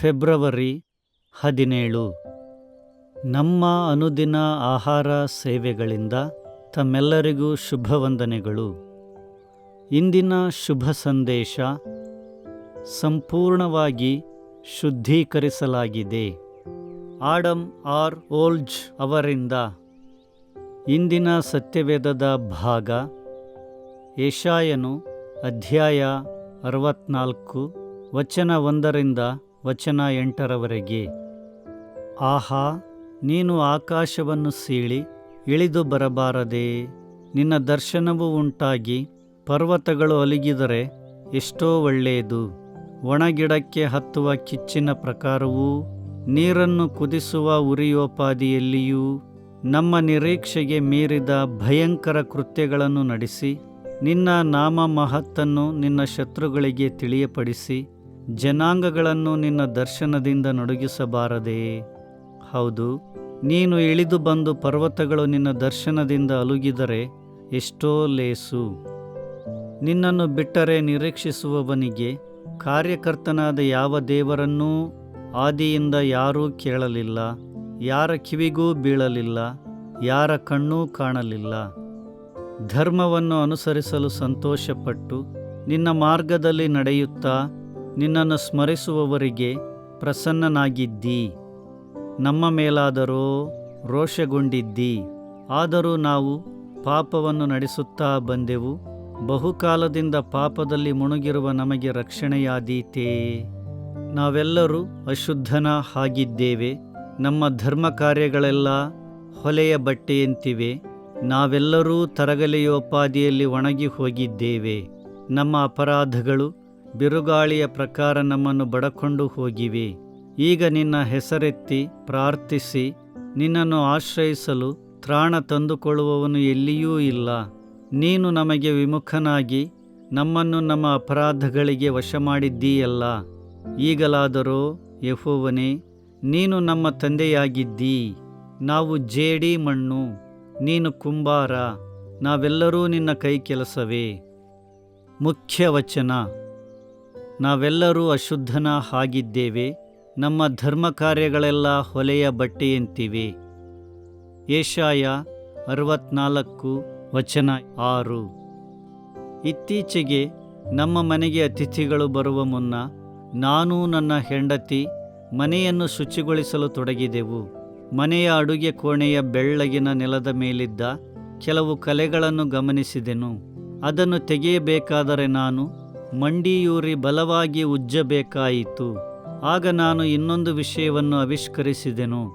February ಹದಿನೇಳು. ನಮ್ಮ ಅನುದಿನ ಆಹಾರ ಸೇವೆಗಳಿಂದ ತಮ್ಮೆಲ್ಲರಿಗೂ ಶುಭವಂದನೆಗಳು. ಇಂದಿನ ಶುಭ ಸಂದೇಶ, ಸಂಪೂರ್ಣವಾಗಿ ಶುದ್ಧೀಕರಿಸಲಾಗಿದೆ. Adam R. ಓಲ್ಜ್ ಅವರಿಂದ ಇಂದಿನ ಸತ್ಯವೇದದ ಭಾಗ, ಏಷಾಯನು ಅಧ್ಯಾಯ ಅರವತ್ನಾಲ್ಕು, ವಚನ ಒಂದರಿಂದ ವಚನ ಎಂಟರವರೆಗೆ, ಆಹಾ, ನೀನು ಆಕಾಶವನ್ನು ಸೀಳಿ ಇಳಿದು ಬರಬಾರದೆ, ನಿನ್ನ ದರ್ಶನವು ಉಂಟಾಗಿ ಪರ್ವತಗಳು ಅಲಿಗಿದರೆ ಎಷ್ಟೋ ಒಳ್ಳೆಯದು. ಒಣಗಿಡಕ್ಕೆ ಹತ್ತುವ ಕಿಚ್ಚಿನ ಪ್ರಕಾರವೂ ನೀರನ್ನು ಕುದಿಸುವ ಉರಿಯೋಪಾದಿಯಲ್ಲಿಯೂ ನಮ್ಮ ನಿರೀಕ್ಷೆಗೆ ಮೀರಿದ ಭಯಂಕರ ಕೃತ್ಯಗಳನ್ನು ನಡೆಸಿ, ನಿನ್ನ ನಾಮ ಮಹತ್ತನ್ನು ನಿನ್ನ ಶತ್ರುಗಳಿಗೆ ತಿಳಿಯಪಡಿಸಿ ಜನಾಂಗಗಳನ್ನು ನಿನ್ನ ದರ್ಶನದಿಂದ ನಡುಗಿಸಬಾರದೇ. ಹೌದು, ನೀನು ಇಳಿದು ಬಂದು ಪರ್ವತಗಳು ನಿನ್ನ ದರ್ಶನದಿಂದ ಅಲುಗಿದರೆ ಎಷ್ಟೋ ಲೇಸು. ನಿನ್ನನ್ನು ಬಿಟ್ಟರೆ ನಿರೀಕ್ಷಿಸುವವನಿಗೆ ಕಾರ್ಯಕರ್ತನಾದ ಯಾವ ದೇವರನ್ನೂ ಆದಿಯಿಂದ ಯಾರೂ ಕೇಳಲಿಲ್ಲ, ಯಾರ ಕಿವಿಗೂ ಬೀಳಲಿಲ್ಲ, ಯಾರ ಕಣ್ಣೂ ಕಾಣಲಿಲ್ಲ. ಧರ್ಮವನ್ನು ಅನುಸರಿಸಲು ಸಂತೋಷಪಟ್ಟು ನಿನ್ನ ಮಾರ್ಗದಲ್ಲಿ ನಡೆಯುತ್ತಾ ನಿನ್ನನ್ನು ಸ್ಮರಿಸುವವರಿಗೆ ಪ್ರಸನ್ನನಾಗಿದ್ದೀ. ನಮ್ಮ ಮೇಲಾದರೋ ರೋಷಗೊಂಡಿದ್ದೀ. ಆದರೂ ನಾವು ಪಾಪವನ್ನು ನಡೆಸುತ್ತಾ ಬಂದೆವು. ಬಹುಕಾಲದಿಂದ ಪಾಪದಲ್ಲಿ ಮುಣುಗಿರುವ ನಮಗೆ ರಕ್ಷಣೆಯಾದೀತೇ. ನಾವೆಲ್ಲರೂ ಅಶುದ್ಧನ ಹಾಗಿದ್ದೇವೆ. ನಮ್ಮ ಧರ್ಮ ಕಾರ್ಯಗಳೆಲ್ಲ ಹೊಲೆಯ ಬಟ್ಟೆಯಂತಿವೆ. ನಾವೆಲ್ಲರೂ ತರಗಲೆಯೋಪಾದಿಯಲ್ಲಿ ಒಣಗಿ ಹೋಗಿದ್ದೇವೆ. ನಮ್ಮ ಅಪರಾಧಗಳು ಬಿರುಗಾಳಿಯ ಪ್ರಕಾರ ನಮ್ಮನ್ನು ಬಡಕೊಂಡು ಹೋಗಿವೆ. ಈಗ ನಿನ್ನ ಹೆಸರೆತ್ತಿ ಪ್ರಾರ್ಥಿಸಿ, ನಿನ್ನನ್ನು ಆಶ್ರಯಿಸಲು ತ್ರಾಣ ತಂದುಕೊಳ್ಳುವವನು ಎಲ್ಲಿಯೂ ಇಲ್ಲ. ನೀನು ನಮಗೆ ವಿಮುಖನಾಗಿ, ನಮ್ಮನ್ನು ನಮ್ಮ ಅಪರಾಧಗಳಿಗೆ ವಶ ಮಾಡಿದ್ದೀಯಲ್ಲ ಈಗಲಾದರೂ, ಯಹೋವನೇ, ನೀನು ನಮ್ಮ ತಂದೆಯಾಗಿದ್ದೀ. ನಾವು ಜೇಡಿ ಮಣ್ಣು, ನೀನು ಕುಂಬಾರ, ನಾವೆಲ್ಲರೂ ನಿನ್ನ ಕೈ ಕೆಲಸವೇ ಮುಖ್ಯ ವಚನ ನಾವೆಲ್ಲರೂ ಅಶುದ್ಧನ ಹಾಗಿದ್ದೇವೆ, ನಮ್ಮ ಧರ್ಮ ಕಾರ್ಯಗಳೆಲ್ಲ ಹೊಲೆಯ ಬಟ್ಟೆಯಂತಿವೆ. ಏಷಾಯ ಅರವತ್ನಾಲ್ಕು ವಚನ ಆರು. ಇತ್ತೀಚೆಗೆ ನಮ್ಮ ಮನೆಗೆ ಅತಿಥಿಗಳು ಬರುವ ಮುನ್ನ ನಾನು ನನ್ನ ಹೆಂಡತಿ ಮನೆಯನ್ನು ಶುಚಿಗೊಳಿಸಲು ತೊಡಗಿದೆವು. ಮನೆಯ ಅಡುಗೆ ಕೋಣೆಯ ಬೆಳ್ಳಗಿನ ನೆಲದ ಮೇಲಿದ್ದ ಕೆಲವು ಕಲೆಗಳನ್ನು ಗಮನಿಸಿದೆನು. ಅದನ್ನು ತೆಗೆಯಬೇಕಾದರೆ ನಾನು ಮಂಡಿಯೂರಿ ಬಲವಾಗಿ ಉಜ್ಜಬೇಕಾಯಿತು. ಆಗ ನಾನು ಇನ್ನೊಂದು ವಿಷಯವನ್ನು ಆವಿಷ್ಕರಿಸಿದೆನು.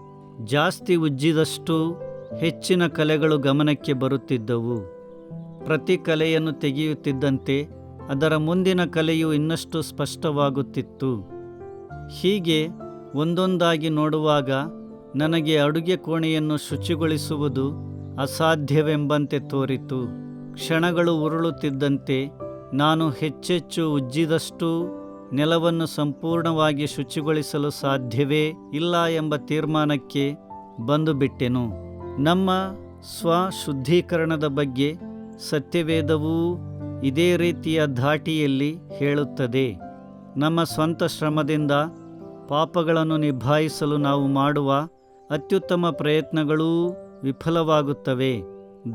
ಜಾಸ್ತಿ ಉಜ್ಜಿದಷ್ಟು ಹೆಚ್ಚಿನ ಕಲೆಗಳು ಗಮನಕ್ಕೆ ಬರುತ್ತಿದ್ದವು. ಪ್ರತಿ ಕಲೆಯನ್ನು ತೆಗೆಯುತ್ತಿದ್ದಂತೆ ಅದರ ಮುಂದಿನ ಕಲೆಯು ಇನ್ನಷ್ಟು ಸ್ಪಷ್ಟವಾಗುತ್ತಿತ್ತು. ಹೀಗೆ ಒಂದೊಂದಾಗಿ ನೋಡುವಾಗ ನನಗೆ ಅಡುಗೆ ಕೋಣೆಯನ್ನು ಶುಚಿಗೊಳಿಸುವುದು ಅಸಾಧ್ಯವೆಂಬಂತೆ ತೋರಿತು. ಕ್ಷಣಗಳು ಉರುಳುತ್ತಿದ್ದಂತೆ ನಾನು ಹೆಚ್ಚೆಚ್ಚು ಉಜ್ಜಿದಷ್ಟು ನೆಲವನ್ನು ಸಂಪೂರ್ಣವಾಗಿ ಶುಚಿಗೊಳಿಸಲು ಸಾಧ್ಯವೇ ಇಲ್ಲ ಎಂಬ ತೀರ್ಮಾನಕ್ಕೆ ಬಂದುಬಿಟ್ಟೆನು ನಮ್ಮ ಸ್ವ ಶುದ್ಧೀಕರಣದ ಬಗ್ಗೆ ಸತ್ಯವೇದವೂ ಇದೇ ರೀತಿಯ ಧಾಟಿಯಲ್ಲಿ ಹೇಳುತ್ತದೆ. ನಮ್ಮ ಸ್ವಂತ ಶ್ರಮದಿಂದ ಪಾಪಗಳನ್ನು ನಿಭಾಯಿಸಲು ನಾವು ಮಾಡುವ ಅತ್ಯುತ್ತಮ ಪ್ರಯತ್ನಗಳೂ ವಿಫಲವಾಗುತ್ತವೆ.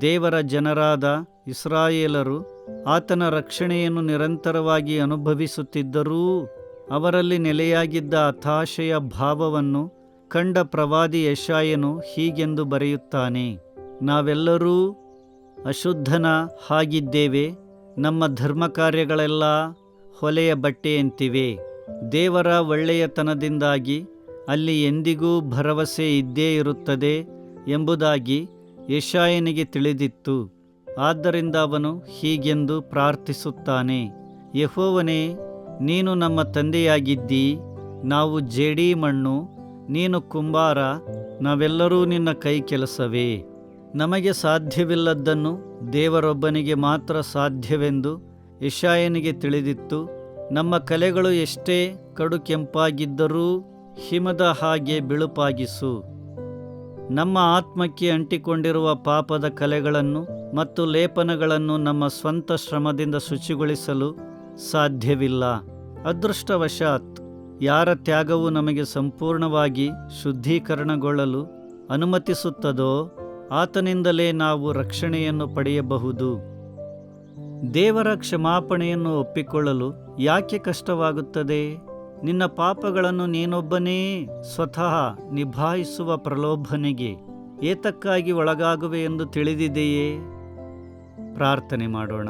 ದೇವರ ಜನರಾದ ಇಸ್ರಾಯೇಲರು ಆತನ ರಕ್ಷಣೆಯನ್ನು ನಿರಂತರವಾಗಿ ಅನುಭವಿಸುತ್ತಿದ್ದರೂ ಅವರಲ್ಲಿ ನೆಲೆಯಾಗಿದ್ದ ಹತಾಶೆಯ ಭಾವವನ್ನು ಕಂಡ ಪ್ರವಾದಿ ಯಶಾಯನು ಹೀಗೆಂದು ಬರೆಯುತ್ತಾನೆ, ನಾವೆಲ್ಲರೂ ಅಶುದ್ಧನ ಹಾಗಿದ್ದೇವೆ, ನಮ್ಮ ಧರ್ಮ ಕಾರ್ಯಗಳೆಲ್ಲ ಹೊಲೆಯ ಬಟ್ಟೆಯಂತಿವೆ. ದೇವರ ಒಳ್ಳೆಯತನದಿಂದಾಗಿ ಅಲ್ಲಿ ಎಂದಿಗೂ ಭರವಸೆ ಇದ್ದೇ ಇರುತ್ತದೆ ಎಂಬುದಾಗಿ ಯಶಾಯನಿಗೆ ತಿಳಿದಿತ್ತು. ಆದ್ದರಿಂದ ಅವನು ಹೀಗೆಂದು ಪ್ರಾರ್ಥಿಸುತ್ತಾನೆ, ಯಹೋವನೇ, ನೀನು ನಮ್ಮ ತಂದೆಯಾಗಿದ್ದೀ, ನಾವು ಜೇಡಿ ಮಣ್ಣು, ನೀನು ಕುಂಬಾರ, ನಾವೆಲ್ಲರೂ ನಿನ್ನ ಕೈ ಕೆಲಸವೇ. ನಮಗೆ ಸಾಧ್ಯವಿಲ್ಲದ್ದನ್ನು ದೇವರೊಬ್ಬನಿಗೆ ಮಾತ್ರ ಸಾಧ್ಯವೆಂದು ಯಶಾಯನಿಗೆ ತಿಳಿದಿತ್ತು. ನಮ್ಮ ಕಲೆಗಳು ಎಷ್ಟೇ ಕಡು ಕೆಂಪಾಗಿದ್ದರೂ ಹಿಮದ ಹಾಗೆ ಬಿಳುಪಾಗಿಸು. ನಮ್ಮ ಆತ್ಮಕ್ಕೆ ಅಂಟಿಕೊಂಡಿರುವ ಪಾಪದ ಕಲೆಗಳನ್ನು ಮತ್ತು ಲೇಪನಗಳನ್ನು ನಮ್ಮ ಸ್ವಂತ ಶ್ರಮದಿಂದ ಶುಚಿಗೊಳಿಸಲು ಸಾಧ್ಯವಿಲ್ಲ. ಅದೃಷ್ಟವಶಾತ್, ಯಾರ ತ್ಯಾಗವು ನಮಗೆ ಸಂಪೂರ್ಣವಾಗಿ ಶುದ್ಧೀಕರಣಗೊಳ್ಳಲು ಅನುಮತಿಸುತ್ತದೋ, ಆತನಿಂದಲೇ ನಾವು ರಕ್ಷಣೆಯನ್ನು ಪಡೆಯಬಹುದು. ದೇವರ ಕ್ಷಮಾಪಣೆಯನ್ನು ಒಪ್ಪಿಕೊಳ್ಳಲು ಯಾಕೆ ಕಷ್ಟವಾಗುತ್ತದೆ? ನಿನ್ನ ಪಾಪಗಳನ್ನು ನೀನೊಬ್ಬನೇ ಸ್ವತಃ ನಿಭಾಯಿಸುವ ಪ್ರಲೋಭನೆಗೆ ಏತಕ್ಕಾಗಿ ಒಳಗಾಗುವೆ ಎಂದು ತಿಳಿದಿದೆಯೇ? ಪ್ರಾರ್ಥನೆ ಮಾಡೋಣ.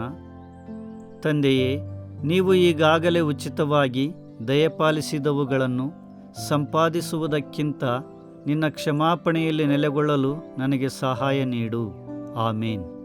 ತಂದೆಯೇ, ನೀವು ಈಗಾಗಲೇ ಉಚಿತವಾಗಿ ದಯಪಾಲಿಸಿದವುಗಳನ್ನು ಸಂಪಾದಿಸುವುದಕ್ಕಿಂತ ನಿನ್ನ ಕ್ಷಮಾಪಣೆಯಲ್ಲಿ ನೆಲೆಗೊಳ್ಳಲು ನನಗೆ ಸಹಾಯ ನೀಡು. ಆಮೇನ್.